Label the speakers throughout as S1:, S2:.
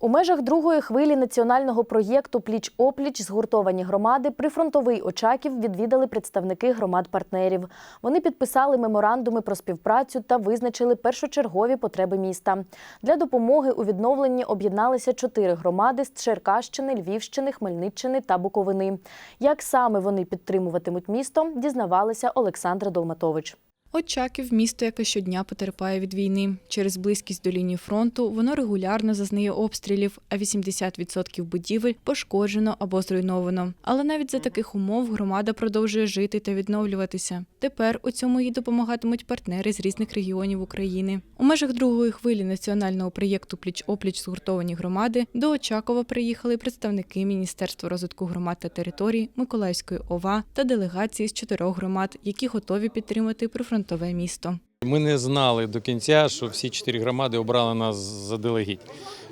S1: У межах другої хвилі національного проєкту Пліч опліч згуртовані громади прифронтовий Очаків відвідали представники громад-партнерів. Вони підписали меморандуми про співпрацю та визначили першочергові потреби міста. Для допомоги у відновленні об'єдналися чотири громади з Черкащини, Львівщини, Хмельниччини та Буковини. Як саме вони підтримуватимуть місто, дізнавалася Олександра Долматович.
S2: Очаків місто, яке щодня потерпає від війни. Через близькість до лінії фронту воно регулярно зазнає обстрілів, а 80% будівель пошкоджено або зруйновано. Але навіть за таких умов громада продовжує жити та відновлюватися. Тепер у цьому їй допомагатимуть партнери з різних регіонів України. У межах другої хвилі національного проєкту Пліч опліч згуртовані громади до Очакова приїхали представники Міністерства розвитку громад та територій, Миколаївської ОВА та делегації з чотирьох громад, які готові підтримати прифронтове місто.
S3: Ми не знали до кінця, що всі чотири громади обрали нас заделегідь.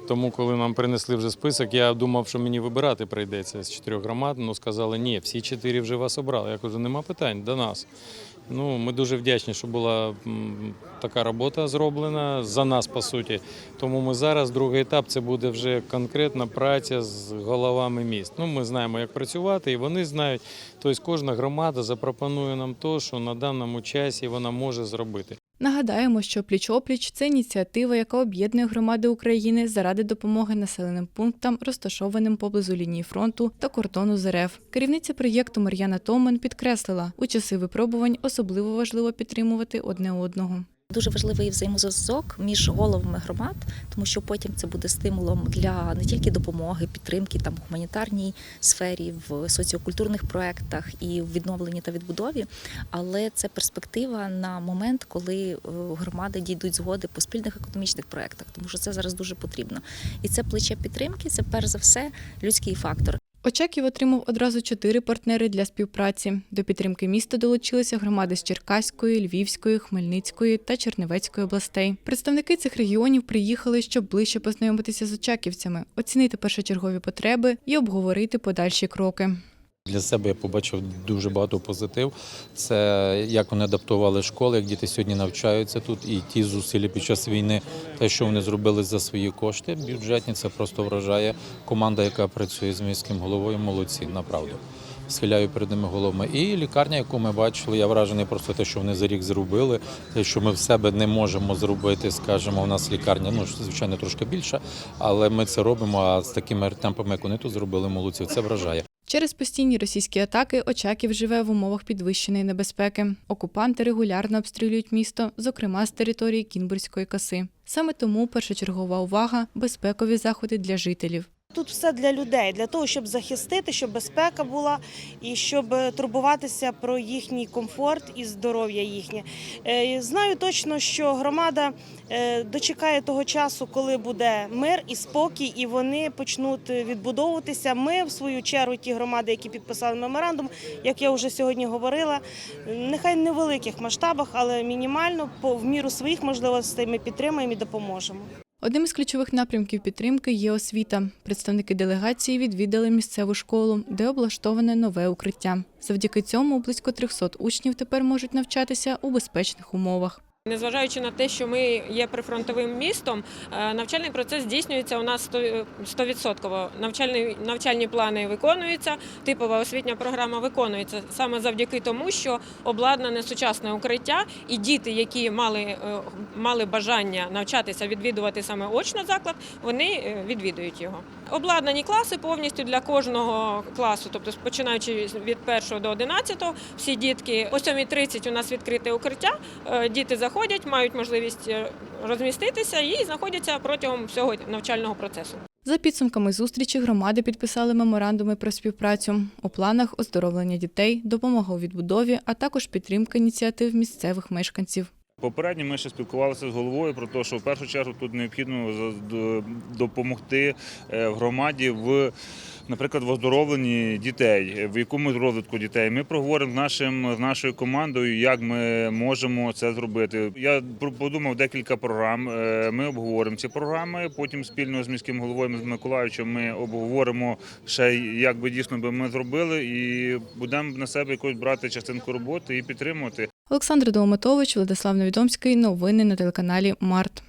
S3: Тому, коли нам принесли вже список, я думав, що мені вибирати прийдеться з чотирьох громад. Ну сказали, ні, всі чотири вже вас обрали. Я кажу, нема питань до нас. Ну, ми дуже вдячні, що була така робота зроблена за нас, по суті. Тому ми зараз, другий етап, це буде вже конкретна праця з головами міст. Ну, ми знаємо, як працювати, і вони знають. Тобто кожна громада запропонує нам те, що на даному часі вона може зробити.
S2: Нагадаємо, що пліч-опліч це ініціатива, яка об'єднує громади України заради допомоги населеним пунктам, розташованим поблизу лінії фронту та кордону з РФ. Керівниця проєкту Мар'яна Томен підкреслила, у часи випробувань особливо важливо підтримувати одне одного.
S4: Дуже важливий взаємозв'язок між головами громад, тому що потім це буде стимулом для не тільки допомоги, підтримки там в гуманітарній сфері, в соціокультурних проєктах і в відновленні та відбудові, але це перспектива на момент, коли е, громади дійдуть згоди по спільних економічних проєктах, тому що це зараз дуже потрібно. І це плече підтримки, це перш за все людський фактор.
S2: Очаків отримав одразу чотири партнери для співпраці. До підтримки міста долучилися громади з Черкаської, Львівської, Хмельницької та Чернівецької областей. Представники цих регіонів приїхали, щоб ближче познайомитися з очаківцями, оцінити першочергові потреби і обговорити подальші кроки.
S5: Для себе я побачив дуже багато позитив. Це як вони адаптували школи, як діти сьогодні навчаються тут, і ті зусилля під час війни, те, що вони зробили за свої кошти, бюджетні, це просто вражає. Команда, яка працює з міським головою, молодці, направду. Схиляю перед ними головами. І лікарня, яку ми бачили, я вражений просто те, що вони за рік зробили, те, що ми в себе не можемо зробити. Скажімо, у нас лікарня, ну звичайно, трошки більша, але ми це робимо. А з такими темпами, як вони тут зробили, молодці, це вражає.
S2: Через постійні російські атаки Очаків живе в умовах підвищеної небезпеки. Окупанти регулярно обстрілюють місто, зокрема з території Кінбурзької коси. Саме тому першочергова увага безпекові заходи для жителів.
S6: Тут все для людей, для того, щоб захистити, щоб безпека була і щоб е, турбуватися про їхній комфорт і здоров'я їхнє. Е, Знаю точно, що громада е, дочекає того часу, коли буде мир і спокій, і вони почнуть відбудовуватися. Ми, в свою чергу, ті громади, які підписали меморандум, як я вже сьогодні говорила, нехай не в великих масштабах, але мінімально по в міру своїх можливостей ми підтримаємо і допоможемо.
S2: Одним із ключових напрямків підтримки є освіта. Представники делегації відвідали місцеву школу, де облаштоване нове укриття. Завдяки цьому близько 300 учнів тепер можуть навчатися у безпечних умовах.
S7: Незважаючи на те, що ми є прифронтовим містом, е, навчальний процес здійснюється у нас 100%. 100%. Навчальні, навчальні плани виконуються, типова освітня програма виконується саме завдяки тому, що обладнане сучасне укриття, і діти, які мали, е, мали бажання навчатися, відвідувати саме очно заклад, вони е, відвідують його. Обладнані класи повністю для кожного класу, тобто починаючи від 1 до 11, всі дітки о 7.30 у нас відкрите укриття. Е, Діти заходять, мають можливість е, розміститися і знаходяться протягом всього навчального процесу.
S2: За підсумками зустрічі громади підписали меморандуми про співпрацю. У планах оздоровлення дітей, допомога у відбудові, а також підтримка ініціатив місцевих мешканців.
S8: Попередньо ми ще спілкувалися з головою про те, що в першу чергу тут необхідно допомогти е, громаді в, наприклад, в оздоровленні дітей, в якомусь розвитку дітей. Ми проговоримо з нашим з нашою командою, як ми можемо це зробити. Я подумав декілька програм. е, Ми обговоримо ці програми. Потім спільно з міським головою з Миколаївичем ми обговоримо ще як би дійсно би ми зробили, і будемо на себе якось брати частинку роботи і підтримувати.
S2: Олександр Долматович, Владислав Невідомський. Новини на телеканалі Март.